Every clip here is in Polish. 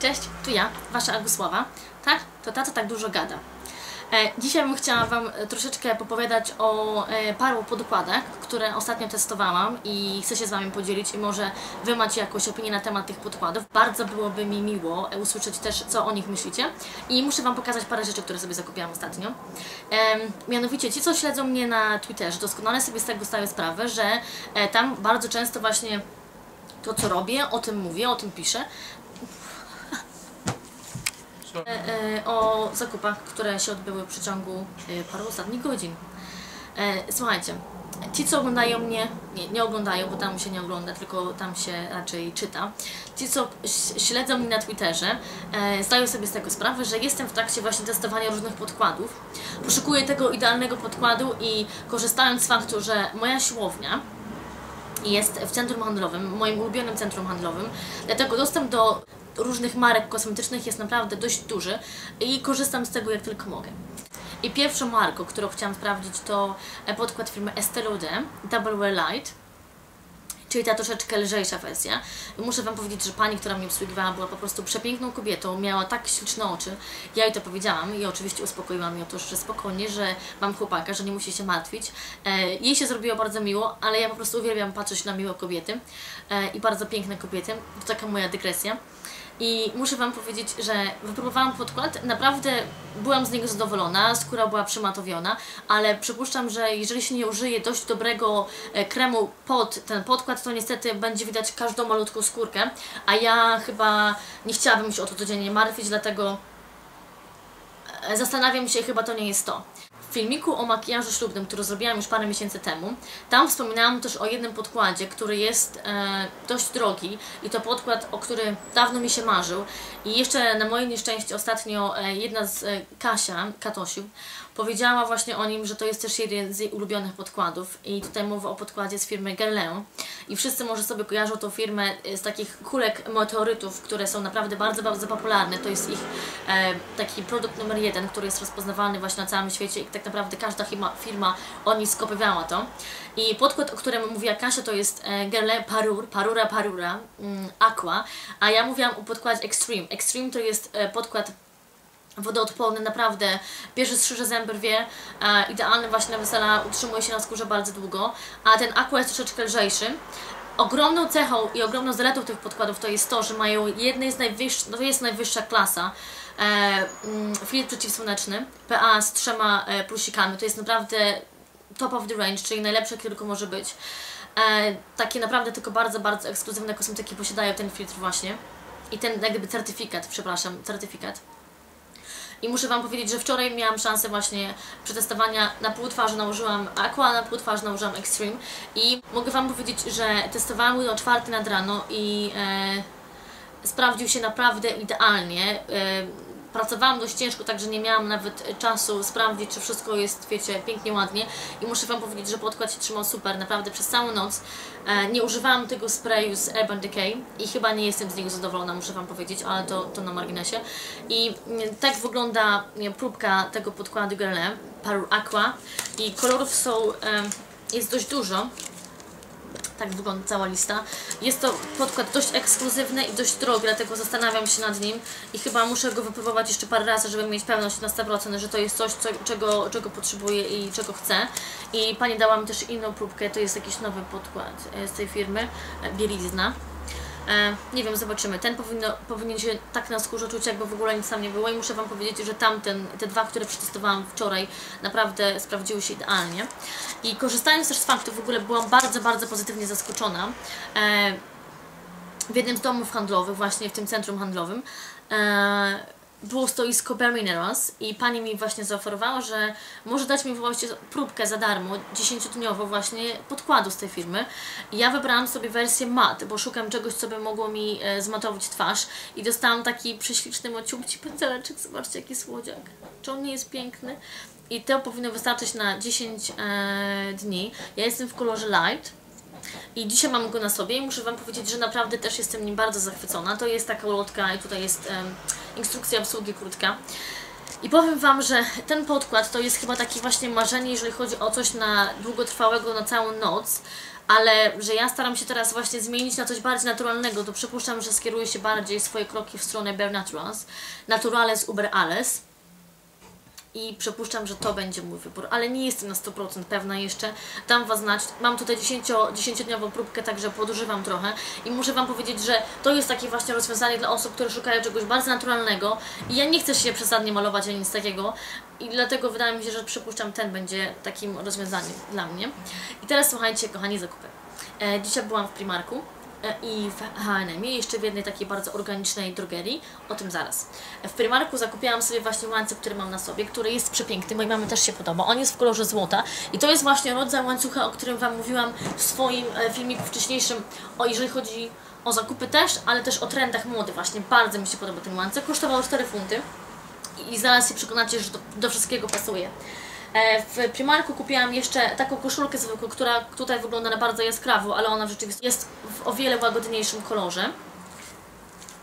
Cześć, tu ja, Wasza Agusława. Tak, to ta, co tak dużo gada. E, dzisiaj bym chciała Wam e, troszeczkę popowiadać o e, paru podkładach, które ostatnio testowałam i chcę się z Wami podzielić i może Wy macie jakąś opinię na temat tych podkładów. Bardzo byłoby mi miło e, usłyszeć też, co o nich myślicie. I muszę Wam pokazać parę rzeczy, które sobie zakupiłam ostatnio. Em, mianowicie ci, co śledzą mnie na Twitterze, doskonale sobie z tego zdają sprawę, że e, tam bardzo często właśnie to, co robię, o tym mówię, o tym piszę, e, e, o zakupach, które się odbyły w przeciągu e, paru ostatnich godzin. E, słuchajcie, ci co oglądają mnie, nie, nie oglądają, bo tam się nie ogląda, tylko tam się raczej czyta. Ci co śledzą mnie na Twitterze, e, zdają sobie z tego sprawę, że jestem w trakcie właśnie testowania różnych podkładów. Poszukuję tego idealnego podkładu i korzystając z faktu, że moja siłownia, jest w centrum handlowym, moim ulubionym centrum handlowym, dlatego dostęp do różnych marek kosmetycznych jest naprawdę dość duży i korzystam z tego jak tylko mogę. I pierwszą marką, którą chciałam sprawdzić to e, podkład firmy Estée Lauder Double Wear Light czyli ta troszeczkę lżejsza wersja. Muszę Wam powiedzieć, że pani, która mnie obsługiwała, była po prostu przepiękną kobietą, miała tak śliczne oczy. Ja jej to powiedziałam i oczywiście uspokoiłam ją to, że spokojnie, że mam chłopaka, że nie musi się martwić. E, jej się zrobiło bardzo miło, ale ja po prostu uwielbiam patrzeć na miłe kobiety e, i bardzo piękne kobiety. To taka moja dygresja. I muszę Wam powiedzieć, że wypróbowałam podkład, naprawdę byłam z niego zadowolona, skóra była przymatowiona, ale przypuszczam, że jeżeli się nie użyje dość dobrego e, kremu pod ten podkład, to niestety będzie widać każdą malutką skórkę, a ja chyba nie chciałabym się o to codziennie martwić, dlatego e, zastanawiam się, chyba to nie jest to. W filmiku o makijażu ślubnym, który zrobiłam już parę miesięcy temu, tam wspominałam też o jednym podkładzie, który jest e, dość drogi i to podkład, o który dawno mi się marzył. I jeszcze na moje nieszczęście ostatnio e, jedna z e, Kasia, Katosiu, powiedziała właśnie o nim, że to jest też jeden z jej ulubionych podkładów. I tutaj mowa o podkładzie z firmy Guerlain i wszyscy może sobie kojarzą tą firmę e, z takich kulek meteorytów, które są naprawdę bardzo, bardzo popularne. To jest ich e, taki produkt numer jeden, który jest rozpoznawalny właśnie na całym świecie i tak naprawdę każda firma, firma od nich to. I podkład, o którym mówiła Kasia, to jest e, Guerlain Parur, Parura Parura, mm, Aqua, a ja mówiłam o podkładzie Extreme. Extreme to jest e, podkład wodoodporny, naprawdę bierze strzyże zęby rwie, e, idealny właśnie na wesela, utrzymuje się na skórze bardzo długo, a ten aqua jest troszeczkę lżejszy. Ogromną cechą i ogromną zaletą tych podkładów to jest to, że mają jednej z najwyższych, no to jest najwyższa klasa, e, mm, filtr przeciwsłoneczny, PA z trzema e, plusikami, to jest naprawdę top of the range, czyli najlepsze, jakie tylko może być. E, takie naprawdę tylko bardzo, bardzo ekskluzywne kosmetyki posiadają ten filtr właśnie. I ten jak gdyby certyfikat, przepraszam, certyfikat. I muszę Wam powiedzieć, że wczoraj miałam szansę właśnie przetestowania na pół twarzy nałożyłam Aqua, na pół twarzy nałożyłam Extreme i mogę Wam powiedzieć, że testowałam go o czwarty nad rano i e, sprawdził się naprawdę idealnie. E, Pracowałam dość ciężko, także nie miałam nawet czasu sprawdzić, czy wszystko jest, wiecie, pięknie, ładnie. I muszę Wam powiedzieć, że podkład się trzymał super, naprawdę przez całą noc. E, nie używałam tego sprayu z Urban Decay i chyba nie jestem z niego zadowolona, muszę Wam powiedzieć, ale to, to na marginesie. I mm, tak wygląda próbka tego podkładu Guerlain Parur Aqua i kolorów są, e, jest dość dużo. Tak wygląda cała lista. Jest to podkład dość ekskluzywny i dość drogi, dlatego zastanawiam się nad nim i chyba muszę go wypróbować jeszcze parę razy, żeby mieć pewność na 100%, że to jest coś, co, czego, czego potrzebuję i czego chcę. I pani dała mi też inną próbkę, to jest jakiś nowy podkład e, z tej firmy, e, bielizna. E, nie wiem, zobaczymy. Ten powinno, powinien się tak na skórze czuć, jakby w ogóle nic tam nie było i muszę Wam powiedzieć, że tamten, te dwa, które przetestowałam wczoraj, naprawdę sprawdziły się idealnie. I korzystając też z faktu, w ogóle byłam bardzo, bardzo pozytywnie zaskoczona. E, w jednym z domów handlowych, właśnie w tym centrum handlowym, e, było stoisko Bare Minerals i pani mi właśnie zaoferowała, że może dać mi właściwie próbkę za darmo, 10-dniową właśnie podkładu z tej firmy. I ja wybrałam sobie wersję mat, bo szukam czegoś, co by mogło mi e, zmatować twarz i dostałam taki prześliczny maciubci pędzeleczek, zobaczcie jaki słodziak. Czy on nie jest piękny? I to powinno wystarczyć na 10 e, dni. Ja jestem w kolorze light. I dzisiaj mam go na sobie i muszę Wam powiedzieć, że naprawdę też jestem nim bardzo zachwycona. To jest taka ulotka i tutaj jest instrukcja obsługi krótka. I powiem Wam, że ten podkład to jest chyba taki właśnie marzenie, jeżeli chodzi o coś na długotrwałego, na całą noc, ale że ja staram się teraz właśnie zmienić na coś bardziej naturalnego, to przypuszczam, że skieruję się bardziej swoje kroki w stronę Bare Naturals, Naturales Uber Alles i przypuszczam, że to będzie mój wybór, ale nie jestem na 100% pewna jeszcze. Dam Was znać. Mam tutaj 10-dniową próbkę, także podużywam trochę i muszę Wam powiedzieć, że to jest takie właśnie rozwiązanie dla osób, które szukają czegoś bardzo naturalnego i ja nie chcę się przesadnie malować ani nic takiego i dlatego wydaje mi się, że przypuszczam ten będzie takim rozwiązaniem dla mnie. I teraz słuchajcie, kochani, zakupy. E, dzisiaj byłam w Primarku i w H&M, jeszcze w jednej takiej bardzo organicznej drogerii, o tym zaraz. W Primarku zakupiłam sobie właśnie łańcuch, który mam na sobie, który jest przepiękny, mojej mamy też się podoba. On jest w kolorze złota i to jest właśnie rodzaj łańcucha, o którym Wam mówiłam w swoim e, filmiku wcześniejszym, o jeżeli chodzi o zakupy też, ale też o trendach mody właśnie. Bardzo mi się podoba ten łańcuch. Kosztował 4 funty i zaraz się przekonacie, że do, do wszystkiego pasuje. E, w Primarku kupiłam jeszcze taką koszulkę zwykłą, która tutaj wygląda na bardzo jaskrawo, ale ona w rzeczywistości jest w o wiele łagodniejszym kolorze.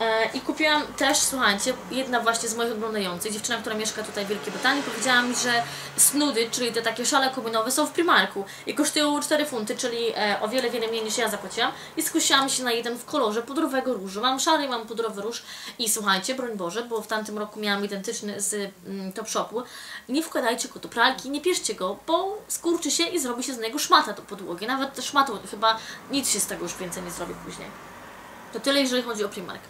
E, I kupiłam też, słuchajcie, jedna właśnie z moich oglądających, dziewczyna, która mieszka tutaj w Wielkiej Brytanii, powiedziała mi, że snudy, czyli te takie szale kominowe są w Primarku i kosztują 4 funty, czyli e, o wiele, wiele mniej niż ja zapłaciłam i skusiłam się na jeden w kolorze pudrowego różu. Mam szary mam pudrowy róż i słuchajcie, broń Boże, bo w tamtym roku miałam identyczny z mm, Topshopu. Nie wkładajcie go do pralki, nie pierzcie go, bo skurczy się i zrobi się z niego szmata do podłogi. Nawet szmatą chyba nic się z tego już więcej nie zrobi później. To tyle, jeżeli chodzi o Primark.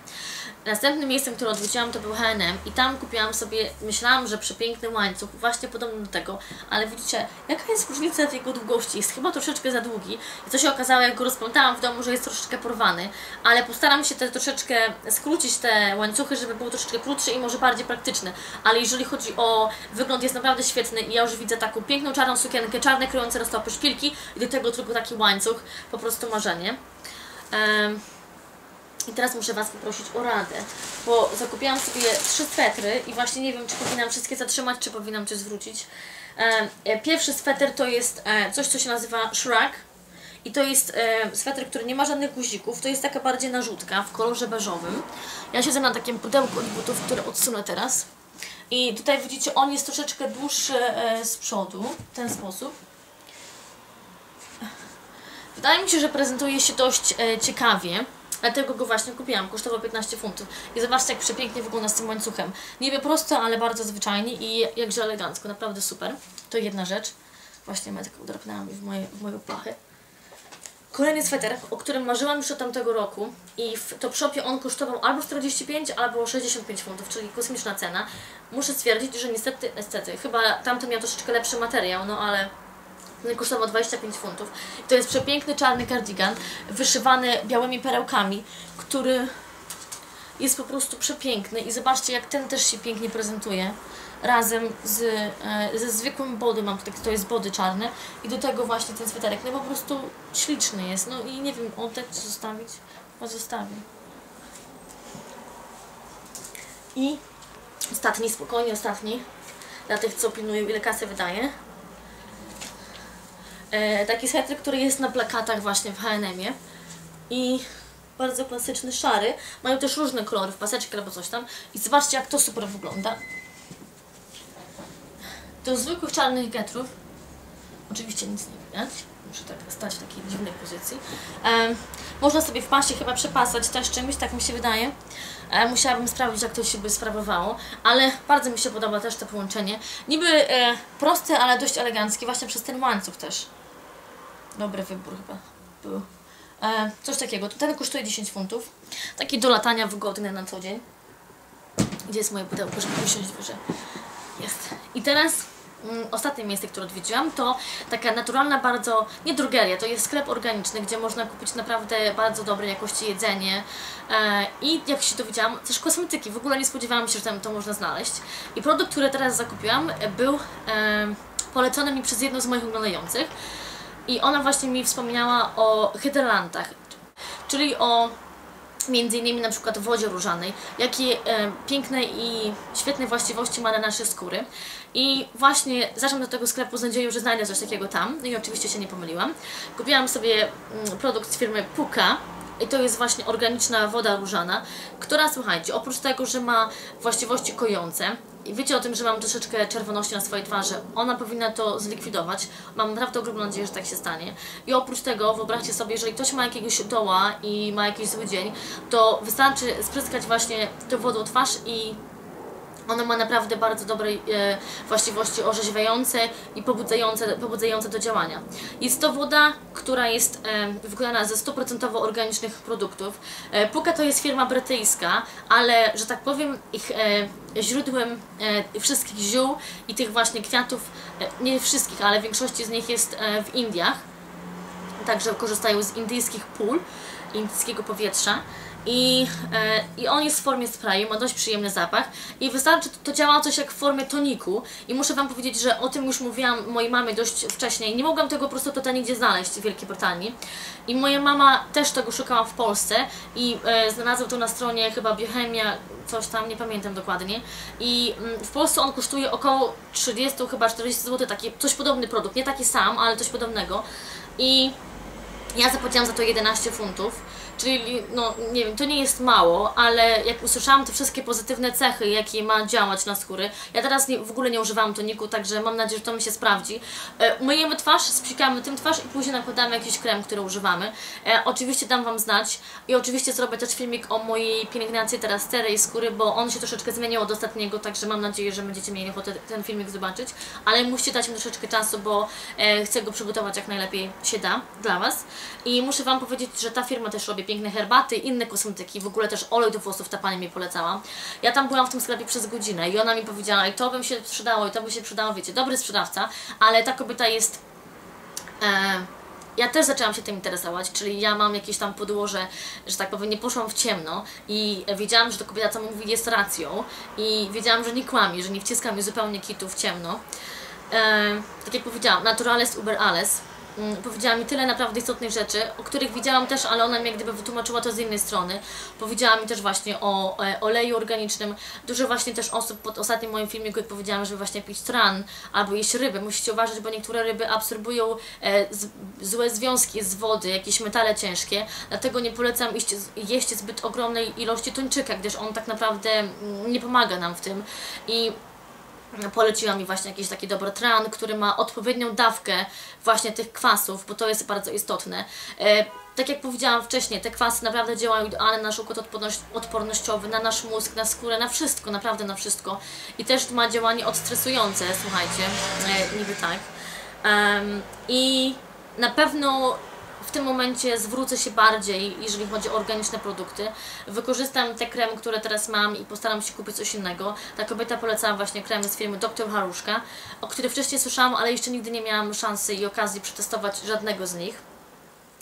Następnym miejscem, które odwiedziłam, to był H&M i tam kupiłam sobie, myślałam, że przepiękny łańcuch, właśnie podobny do tego, ale widzicie, jaka jest różnica jego długości? Jest chyba troszeczkę za długi i co się okazało, jak go rozplątałam w domu, że jest troszeczkę porwany, ale postaram się te troszeczkę skrócić te łańcuchy, żeby było troszeczkę krótsze i może bardziej praktyczne, ale jeżeli chodzi o wygląd, jest naprawdę świetny i ja już widzę taką piękną czarną sukienkę, czarne kryjące na stopy szpilki i do tego tylko taki łańcuch, po prostu marzenie. Um, i teraz muszę Was poprosić o radę, bo zakupiłam sobie trzy swetry i właśnie nie wiem, czy powinnam wszystkie zatrzymać, czy powinnam coś zwrócić. E, pierwszy sweter to jest e, coś, co się nazywa Shrug. I to jest e, sweter, który nie ma żadnych guzików, to jest taka bardziej narzutka w kolorze beżowym. Ja siedzę na takim pudełku od butów, które odsunę teraz. I tutaj widzicie, on jest troszeczkę dłuższy z przodu, w ten sposób. Wydaje mi się, że prezentuje się dość ciekawie. Dlatego go właśnie kupiłam, kosztował 15 funtów. I zobaczcie, jak przepięknie wygląda z tym łańcuchem. Niby prosto, ale bardzo zwyczajnie i jakże elegancko, naprawdę super. To jedna rzecz. Właśnie metkę udrapnęłam w moje, w moje plachy. Kolejny sweter, o którym marzyłam już od tamtego roku i w Topshopie on kosztował albo 45, albo 65 funtów, czyli kosmiczna cena. Muszę stwierdzić, że niestety, niestety, chyba tamto miał troszeczkę lepszy materiał, no ale kosztował 25 funtów. To jest przepiękny czarny kardigan, wyszywany białymi perełkami, który jest po prostu przepiękny i zobaczcie jak ten też się pięknie prezentuje razem z, e, ze zwykłym body, mam tutaj, to jest body czarny i do tego właśnie ten sweterek, no po prostu śliczny jest, no i nie wiem, on tak zostawić? Chyba zostawię. I ostatni, spokojnie ostatni, dla tych co pilnują ile kasy wydaje, e, taki sweter, który jest na plakatach właśnie w H&M-ie i bardzo klasyczny, szary. Mają też różne kolory, w paseczki albo coś tam. I zobaczcie, jak to super wygląda. Do zwykłych czarnych getrów oczywiście nic nie widać. Muszę tak stać w takiej dziwnej pozycji. E, można sobie w pasie chyba przepasać też czymś, tak mi się wydaje. E, musiałabym sprawdzić, jak to się by sprawowało, ale bardzo mi się podoba też to połączenie. Niby e, proste, ale dość eleganckie, właśnie przez ten łańcuch też. Dobry wybór chyba był. E, coś takiego. Ten kosztuje 10 funtów. Taki do latania wygodny na co dzień. Gdzie jest moje pudełko, żeby usiąść wyżej? Jest. I teraz ostatnie miejsce, które odwiedziłam, to taka naturalna bardzo, nie drogeria, to jest sklep organiczny, gdzie można kupić naprawdę bardzo dobrej jakości jedzenie e, i jak się dowiedziałam, też kosmetyki. W ogóle nie spodziewałam się, że tam to można znaleźć. I produkt, który teraz zakupiłam, był e, polecony mi przez jedną z moich oglądających i ona właśnie mi wspomniała o hydralantach, czyli o między innymi na przykład wodzie różanej, jakie e, piękne i świetne właściwości ma na nasze skóry. I właśnie zaczęłam do tego sklepu z nadzieją, że znajdę coś takiego tam. No i oczywiście się nie pomyliłam. Kupiłam sobie mm, produkt z firmy Puka i to jest właśnie organiczna woda różana, która, słuchajcie, oprócz tego, że ma właściwości kojące, i wiecie o tym, że mam troszeczkę czerwoności na swojej twarzy, ona powinna to zlikwidować. Mam naprawdę ogromną nadzieję, że tak się stanie. I oprócz tego, wyobraźcie sobie, jeżeli ktoś ma jakiegoś doła i ma jakiś zły dzień, to wystarczy spryskać właśnie tą wodą twarz i ona ma naprawdę bardzo dobre e, właściwości orzeźwiające i pobudzające, pobudzające do działania. Jest to woda, która jest e, wykonana ze 100% organicznych produktów. E, Puka to jest firma brytyjska, ale, że tak powiem, ich e, źródłem e, wszystkich ziół i tych właśnie kwiatów, e, nie wszystkich, ale większości z nich jest e, w Indiach. Także korzystają z indyjskich pól, indyjskiego powietrza. I, e, I on jest w formie sprayu, ma dość przyjemny zapach. I wystarczy, to działa coś jak w formie toniku. I muszę Wam powiedzieć, że o tym już mówiłam mojej mamie dość wcześniej, nie mogłam tego po prostu tutaj nigdzie znaleźć w Wielkiej Brytanii. I moja mama też tego szukała w Polsce. I e, znalazła to na stronie chyba Biochemia, coś tam, nie pamiętam dokładnie. I mm, w Polsce on kosztuje około 30, chyba 40 zł, taki, coś podobny produkt, nie taki sam, ale coś podobnego. I ja zapłaciłam za to 11 funtów, czyli no nie wiem, to nie jest mało, ale jak usłyszałam te wszystkie pozytywne cechy, jakie ma działać na skóry, ja teraz nie, w ogóle nie używam toniku, także mam nadzieję, że to mi się sprawdzi. E, myjemy twarz, spsikamy tym twarz i później nakładamy jakiś krem, który używamy. E, oczywiście dam Wam znać i oczywiście zrobię też filmik o mojej pielęgnacji teraz sterej skóry, bo on się troszeczkę zmienił od ostatniego, także mam nadzieję, że będziecie mieli ochotę ten filmik zobaczyć, ale musicie dać mi troszeczkę czasu, bo e, chcę go przygotować jak najlepiej się da dla Was. I muszę Wam powiedzieć, że ta firma też robi piękne herbaty, inne kosmetyki, w ogóle też olej do włosów ta Pani mi polecała. Ja tam byłam w tym sklepie przez godzinę i ona mi powiedziała, i to bym się sprzedało, i to by się przydało, wiecie, dobry sprzedawca, ale ta kobieta jest... E, ja też zaczęłam się tym interesować, czyli ja mam jakieś tam podłoże, że tak powiem, nie poszłam w ciemno i wiedziałam, że to kobieta, co mówi, jest racją i wiedziałam, że nie kłamie, że nie wciska mi zupełnie kitu w ciemno. E, tak jak powiedziałam, naturales uber alles. Mm, Powiedziała mi tyle naprawdę istotnych rzeczy, o których widziałam też, ale ona mi jak gdyby wytłumaczyła to z innej strony. Powiedziała mi też właśnie o e, oleju organicznym. Dużo właśnie też osób pod ostatnim moim filmiku, powiedziałam, żeby właśnie pić tran albo jeść ryby. Musicie uważać, bo niektóre ryby absorbują e, złe związki z wody, jakieś metale ciężkie. Dlatego nie polecam iść, jeść zbyt ogromnej ilości tuńczyka, gdyż on tak naprawdę mm, nie pomaga nam w tym. I poleciła mi właśnie jakiś taki dobrotran, który ma odpowiednią dawkę właśnie tych kwasów, bo to jest bardzo istotne. E, tak jak powiedziałam wcześniej, te kwasy naprawdę działają idealnie na nasz układ odpornościowy, na nasz mózg, na skórę, na wszystko, naprawdę na wszystko. I też ma działanie odstresujące, słuchajcie, e, niby tak. I na pewno w tym momencie zwrócę się bardziej, jeżeli chodzi o organiczne produkty. Wykorzystam te kremy, które teraz mam i postaram się kupić coś innego. Ta kobieta polecała właśnie kremy z firmy Dr. Haruszka, o których wcześniej słyszałam, ale jeszcze nigdy nie miałam szansy i okazji przetestować żadnego z nich.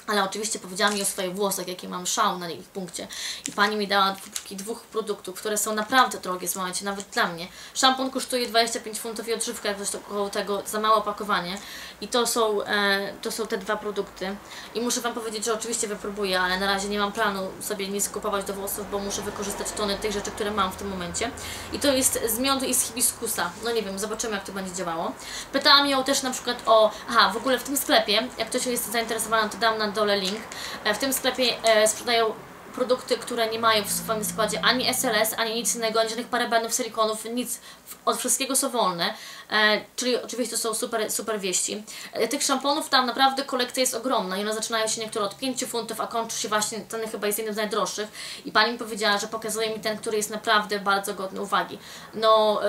Ale oczywiście powiedziała mi o swoich włosach, jaki mam szał na ich punkcie. I pani mi dała próbki dwóch produktów, które są naprawdę drogie, słuchajcie, nawet dla mnie. Szampon kosztuje 25 funtów i odżywka jakoś około tego, za małe opakowanie. I to są, e, to są te dwa produkty. I muszę Wam powiedzieć, że oczywiście wypróbuję, ale na razie nie mam planu sobie nic kupować do włosów, bo muszę wykorzystać tony tych rzeczy, które mam w tym momencie. I to jest z miodu i z hibiskusa. No nie wiem, zobaczymy jak to będzie działało. Pytałam ją też na przykład o... Aha, w ogóle w tym sklepie, jak ktoś jest zainteresowany, to dam na dole link. E, W tym sklepie e, sprzedają produkty, które nie mają w swoim składzie ani SLS, ani nic innego, ani żadnych parabenów, silikonów, nic. Od wszystkiego są wolne, e, czyli oczywiście to są super, super wieści. Tych szamponów tam naprawdę kolekcja jest ogromna i one zaczynają się niektóre od 5 funtów, a kończy się właśnie, ten chyba jest jednym z najdroższych. I pani mi powiedziała, że pokazuje mi ten, który jest naprawdę bardzo godny uwagi. No...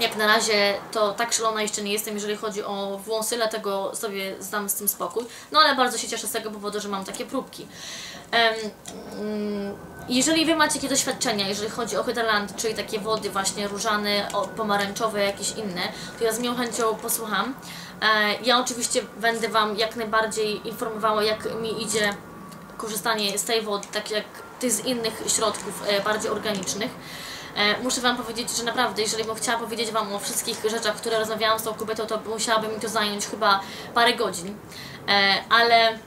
jak na razie to tak szalona jeszcze nie jestem, jeżeli chodzi o włosy, dlatego sobie zdam z tym spokój. No ale bardzo się cieszę z tego powodu, że mam takie próbki. Mm, jeżeli Wy macie jakieś doświadczenia, jeżeli chodzi o Hydraland, czyli takie wody właśnie różane, pomarańczowe, jakieś inne, to ja z miłą chęcią posłucham. E, ja oczywiście będę Wam jak najbardziej informowała, jak mi idzie korzystanie z tej wody, tak jak tych z innych środków e, bardziej organicznych. E, muszę Wam powiedzieć, że naprawdę, jeżeli bym chciała powiedzieć Wam o wszystkich rzeczach, które rozmawiałam z tą kobietą, to musiałaby mi to zająć chyba parę godzin. E, ale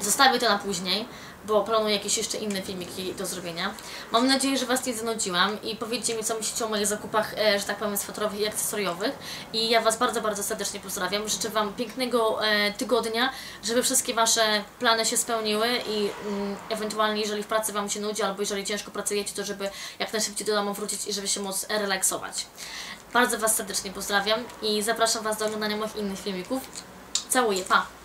zostawię to na później. Bo planuję jakieś jeszcze inne filmiki do zrobienia. Mam nadzieję, że Was nie zanudziłam i powiedzcie mi, co myślicie o moich zakupach, e, że tak powiem, swetrowych i akcesoriowych. I ja Was bardzo, bardzo serdecznie pozdrawiam. Życzę Wam pięknego e, tygodnia, żeby wszystkie Wasze plany się spełniły i mm, ewentualnie, jeżeli w pracy Wam się nudzi, albo jeżeli ciężko pracujecie, to żeby jak najszybciej do domu wrócić i żeby się móc relaksować. Bardzo Was serdecznie pozdrawiam i zapraszam Was do oglądania moich innych filmików. Całuję, pa!